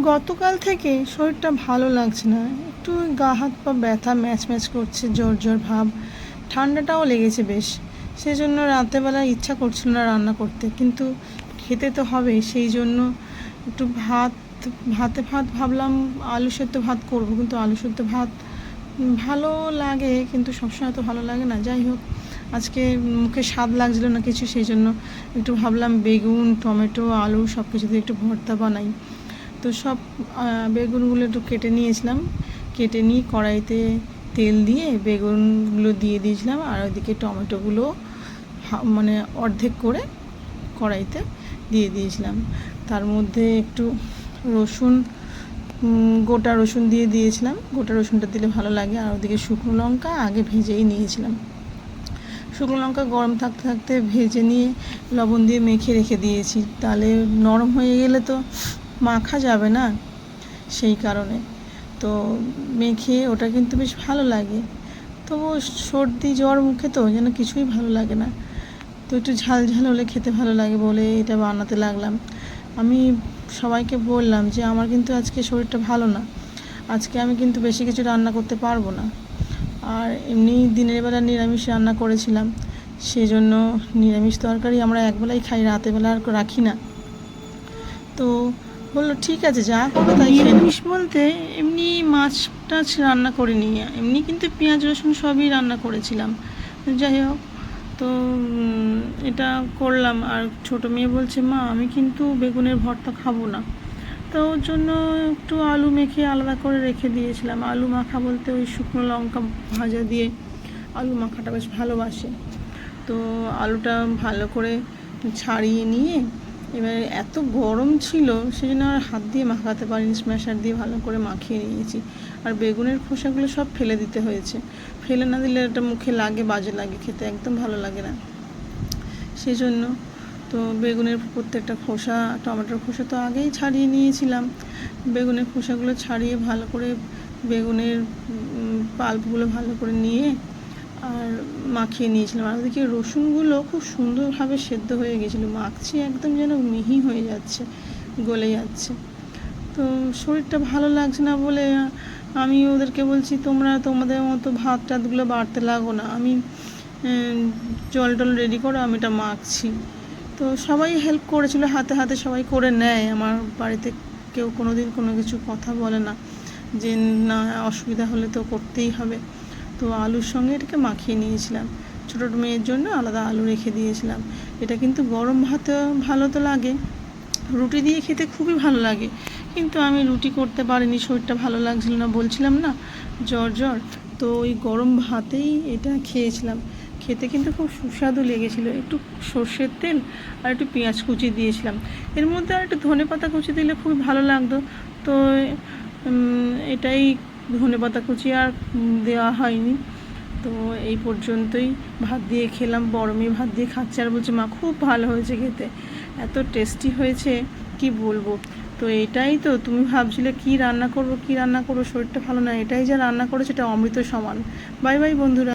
গতকাল থেকে শরীরটা ভালো লাগছে না। একটু গা হাত পা ব্যথা, ম্যাচ ম্যাচ করছে জ্বর জ্বর ভাব। ঠান্ডাটাও লেগেছে বেশ। সেই জন্য রাতেরবেলা ইচ্ছা করছিল না রান্না করতে, কিন্তু খেতে তো হবে, সেই জন্য একটু ভাত, ভাতে ভাত ভাবলাম আলু সেদ্ধ ভাত করব, কিন্তু আলু সেদ্ধ ভাত ভালো লাগে, কিন্তু সবসময় তো ভালো লাগে না। যাই হোক, আজকে মুখে স্বাদ লাগছিল না কিছু, সেই জন্য একটু ভাবলাম বেগুন, টমেটো, আলু সব কিছু দিয়ে একটু ভর্তা বানাই। তো সব বেগুনগুলো একটু কেটে নিয়েছিলাম। কেটে নিয়ে কড়াইতে তেল দিয়ে বেগুনগুলো দিয়ে দিয়েছিলাম, আর ওইদিকে টমেটোগুলো মানে অর্ধেক করে কড়াইতে দিয়ে দিয়েছিলাম। তার মধ্যে একটু রসুন গোটা রসুন দিয়ে দিয়েছিলাম। গোটা রসুনটা দিলে ভালো লাগে, আর ওদিকে শুকনো লঙ্কা আগে ভেজেই নিয়েছিলাম। শুকনো লঙ্কা গরম থাকতে থাকতে ভেজে নিয়ে লবণ দিয়ে মেখে রেখে দিয়েছি। তাহলে নরম হয়ে গেলে তো মাখা যাবে না সেই কারণে। তো মেখে ওটা কিন্তু বেশ ভালো লাগে। তবু সর্দি, জ্বর মুখে তো যেন কিছুই ভালো লাগে না। তো একটু ঝাল ঝাল হলে খেতে ভালো লাগে বলে এটা বানাতে লাগলাম। আমি সবাইকে বললাম যে, আমার কিন্তু আজকে শরীরটা ভালো না। আজকে আমি কিন্তু বেশি কিছু রান্না করতে পারব না। আর এমনি দিনের বেলা নিরামিষ রান্না করেছিলাম। সেই জন্য নিরামিষ তরকারি আমরা একবেলাই খাই, রাতের বেলা আর রাখি না। তো বলল, ঠিক আছে, যা করবে তাই নিরামিষ বলতে এমনি মাছ টাছ রান্না করে করিনি। এমনি কিন্তু পেঁয়াজ, রসুন সবই রান্না করেছিলাম। যাই হোক, তো এটা করলাম। আর ছোট মেয়ে বলছে, মা, আমি কিন্তু বেগুনের ভর্তা খাব না। তো ওর জন্য একটু আলু মেখে আলাদা করে রেখে দিয়েছিলাম। আলু মাখা বলতে ওই শুকনো লঙ্কা ভাজা দিয়ে আলু মাখাটা বেশ ভালোবাসে। তো আলুটা ভালো করে ছাড়িয়ে নিয়ে এবারে এত গরম ছিল সেই জন্য আর হাত দিয়ে মাখাতে পারিনি স্ম্যাশার দিয়ে ভালো করে মাখিয়ে নিয়েছি। আর বেগুনের খোসাগুলো সব ফেলে দিতে হয়েছে। ফেলে না দিলে এটা মুখে লাগে, বাজে লাগে, খেতে একদম ভালো লাগে না। সেই জন্য তো বেগুনের প্রত্যেকটা খোসা, টমেটোর খোসা তো আগেই ছাড়িয়ে নিয়েছিলাম। বেগুনের খোসাগুলো ছাড়িয়ে ভালো করে বেগুনের পাল্পগুলো ভালো করে নিয়ে আর মাখিয়ে নিয়েছিলাম। আর ওদিকে রসুনগুলো খুব সুন্দরভাবে সেদ্ধ হয়ে গেছিল। মাখছি একদম যেন মিহি হয়ে যাচ্ছে, গলে যাচ্ছে। তো শরীরটা ভালো লাগছে না বলে আমি ওদেরকে বলছি, তোমরা তোমাদের মতো ভাত টাতগুলো বাড়তে লাগো না। আমি জল টল রেডি করো, আমি এটা মাখছি। তো সবাই হেল্প করেছিল, হাতে হাতে সবাই করে নেয়। আমার বাড়িতে কেউ কোনো দিন কোনো কিছু কথা বলে না যে, না, অসুবিধা হলে তো করতেই হবে। তো আলুর সঙ্গে এটাকে মাখিয়ে নিয়েছিলাম। ছোটো মেয়ের জন্য আলাদা আলু রেখে দিয়েছিলাম। এটা কিন্তু গরম ভাতে ভালো তো লাগে। রুটি দিয়ে খেতে খুবই ভালো লাগে। কিন্তু আমি রুটি করতে পারিনি, শরীরটা ভালো লাগছিল না, বলছিলাম না, জ্বর জ্বর। তো ওই গরম ভাতেই এটা খেয়েছিলাম। খেতে কিন্তু খুব সুস্বাদু লেগেছিলো। একটু সর্ষের তেল আর একটু পেঁয়াজ কুচি দিয়েছিলাম। এর মধ্যে আর একটু ধনে পাতা কুচি দিলে খুবই ভালো লাগতো। তো এটাই ধনে পাতা কুচি আর দেওয়া হয়নি। তো এই পর্যন্তই ভাত দিয়ে খেলাম, বড় মেয়ে ভাত দিয়ে খাচ্ছে আর বলছে, মা, খুব ভালো হয়েছে খেতে। এত টেস্টি হয়েছে, কি বলব? তো এটাই তো, তুমি ভাবছিলে কি রান্না করব, কি রান্না করব, শরীরটা ভালো না, এটাই যা রান্না করেছে, এটা অমৃত সমান। বাই বাই বন্ধুরা।